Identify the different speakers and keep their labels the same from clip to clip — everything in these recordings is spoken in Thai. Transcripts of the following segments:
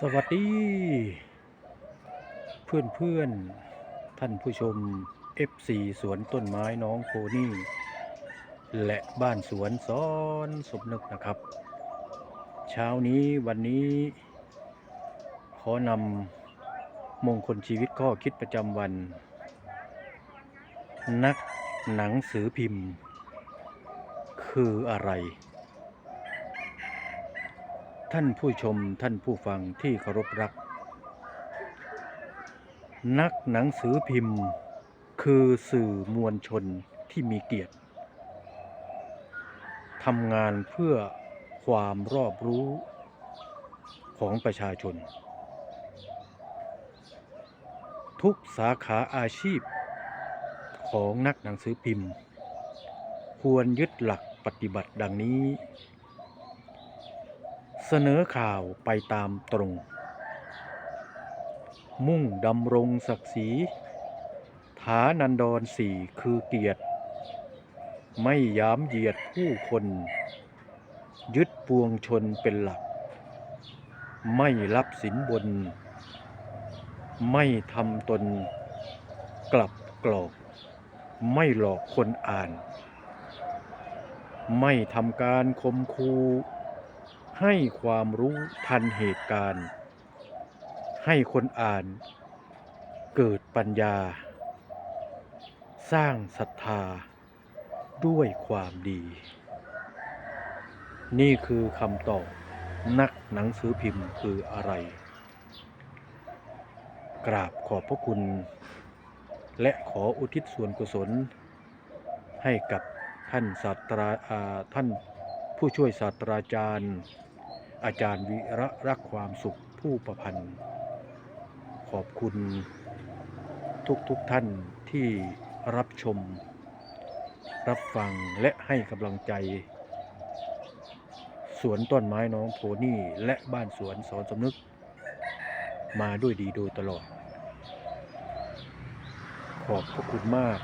Speaker 1: สวัสดี เพื่อนเพื่อนๆท่านผู้ชม FC สวนต้นไม้น้องโพนี่ และบ้านสวนซ้อนสมนึกนะครับ เช้านี้วันนี้ ขอนำมงคลชีวิตข้อคิดประจำวัน นักหนังสือพิมพ์ คืออะไร ท่านผู้ชมท่านผู้ฟังที่เคารพรัก นักหนังสือพิมพ์ คือสื่อมวลชนที่มีเกียรติทำงานเพื่อความรอบรู้ของประชาชน ทุกสาขาอาชีพของนักหนังสือพิมพ์ ควรยึดหลักปฏิบัติดังนี้ เสนอข่าวไปตามตรง มุ่งดำรงศักดิ์ศรีฐานันดรสี่คือเกียรติ ไม่ยามเหยียดผู้คน ยึดปวงชนเป็นหลัก ไม่รับสินบน ไม่ทำตน กลับกรอก ไม่หลอกคนอ่าน ไม่ทำการคมคู ให้ความรู้ทันเหตุการณ์ ให้คนอ่าน เกิดปัญญา สร้างศรัทธา ด้วยความดี นี่คือคำตอบนักหนังสือพิมพ์คืออะไร กราบขอบพระคุณ และขออุทิศส่วนกุศล ให้กับท่านศาสตราท่านผู้ช่วยศาสตราจารย์ อาจารย์วิระรักความสุขผู้ประพันธ์ ขอบคุณทุกทุกๆท่านที่รับชม รับฟังและให้กำลังใจ สวนต้นไม้น้องโพนี่และบ้านสวนสอนสำนึก มาด้วยดีโดยตลอด ขอบพระคุณมาก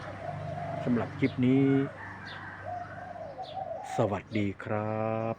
Speaker 1: สำหรับคลิปนี้ สวัสดีครับ